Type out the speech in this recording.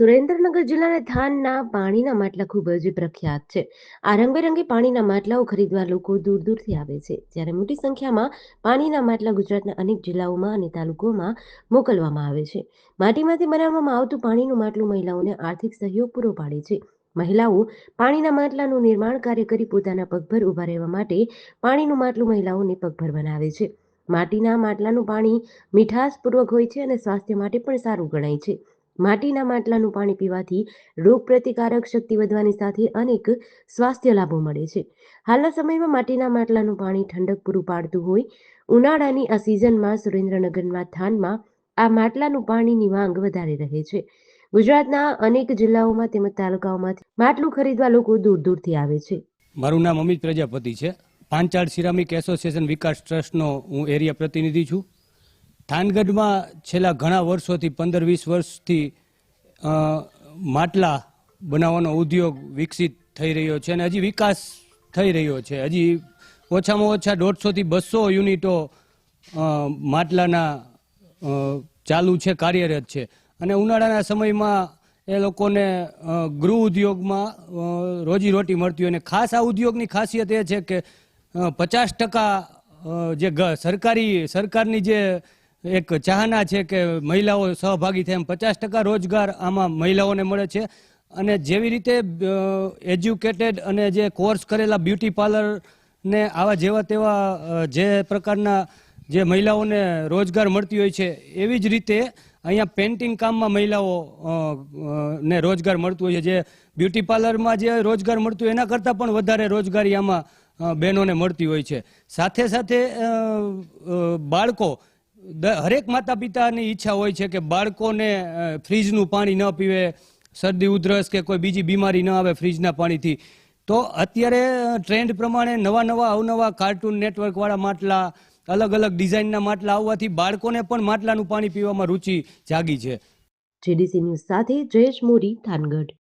સુરેન્દ્રનગર જિલ્લાના થાનના પાણીના માટલા ખૂબ જ પ્રખ્યાત છે. આ રંગબેરંગી પાણીના માટલાઓ ખરીદવા લોકો દૂર દૂરથી આવે છે. જ્યારે મોટી સંખ્યામાં પાણીના માટલા ગુજરાતના અનેક જિલ્લાઓમાં અને તાલુકોમાં મોકલવામાં આવે છે. માટીમાંથી બનાવવામાં આવતું પાણીનું માટલું મહિલાઓને આર્થિક સહયોગ પૂરો પાડે છે. મહિલાઓ પાણીના માટલાનું નિર્માણ કાર્ય કરી પોતાના પગભર ઊભા રહેવા માટે પાણીનું માટલું મહિલાઓને પગભર બનાવે છે. માટીના માટલાનું પાણી મીઠાશપૂર્વક હોય છે અને સ્વાસ્થ્ય માટે પણ સારું ગણાય છે. માટીના માટલાનું પાણી પીવાથી રોગ પ્રતિકારક શક્તિ વધવાની સાથે અનેક સ્વાસ્થ્ય લાભો મળે છે. હાલના સમયમાં માટીના માટલાનું પાણી ઠંડક પૂરું પાડતું હોય, ઉનાળાની આ સિઝનમાં સુરેન્દ્રનગરના થાનમાં આ માટલાનું પાણીની માંગ વધારે રહે છે. ગુજરાતના અનેક જિલ્લાઓમાં તેમજ તાલુકાઓમાંથી માટલું ખરીદવા લોકો દૂર દૂરથી આવે છે. મારું નામ અમિત પ્રજાપતિ છે. પાંચાળ સિરામિક એસોસિએશન વિકાસ ટ્રસ્ટનો હું એરિયા પ્રતિનિધિ છું. થાનગઢમાં છેલ્લા ઘણા વર્ષોથી, પંદર વીસ વર્ષથી માટલા બનાવવાનો ઉદ્યોગ વિકસિત થઈ રહ્યો છે અને હજી વિકાસ થઈ રહ્યો છે. હજી ઓછામાં ઓછા દોઢસોથી બસો યુનિટો માટલાના ચાલુ છે, કાર્યરત છે. અને ઉનાળાના સમયમાં એ લોકોને ગૃહ ઉદ્યોગમાં રોજીરોટી મળતી હોય અને ખાસ આ ઉદ્યોગની ખાસિયત એ છે કે પચાસ ટકા જે સરકારી, સરકારની જે એક ચાહના છે કે મહિલાઓ સહભાગી થાય એમ પચાસ ટકા રોજગાર આમાં મહિલાઓને મળે છે. અને જેવી રીતે એજ્યુકેટેડ અને જે કોર્સ કરેલા બ્યુટી પાર્લરને આવા જેવા તેવા જે પ્રકારના જે મહિલાઓને રોજગાર મળતી હોય છે, એવી જ રીતે અહીંયા પેન્ટિંગ કામમાં મહિલાઓ ને રોજગાર મળતું હોય છે. જે બ્યુટી પાર્લરમાં જે રોજગાર મળતું હોય એના કરતાં પણ વધારે રોજગારી આમાં બહેનોને મળતી હોય છે. સાથે સાથે બાળકો હરેક માતા પિતાની ઈચ્છા હોય છે કે બાળકોને ફ્રીજનું પાણી ન પીવે, શરદી, ઉધરસ કે કોઈ બીજી બીમારી ન આવે ફ્રીજના પાણીથી. તો અત્યારે ટ્રેન્ડ પ્રમાણે નવા નવા, અવનવા કાર્ટૂન નેટવર્કવાળા માટલા, અલગ અલગ ડિઝાઇનના માટલા આવવાથી બાળકોને પણ માટલાનું પાણી પીવામાં રુચિ જાગી છે. જેડીસી ન્યૂઝ સાથે જયેશ મોરી, થાનગઢ.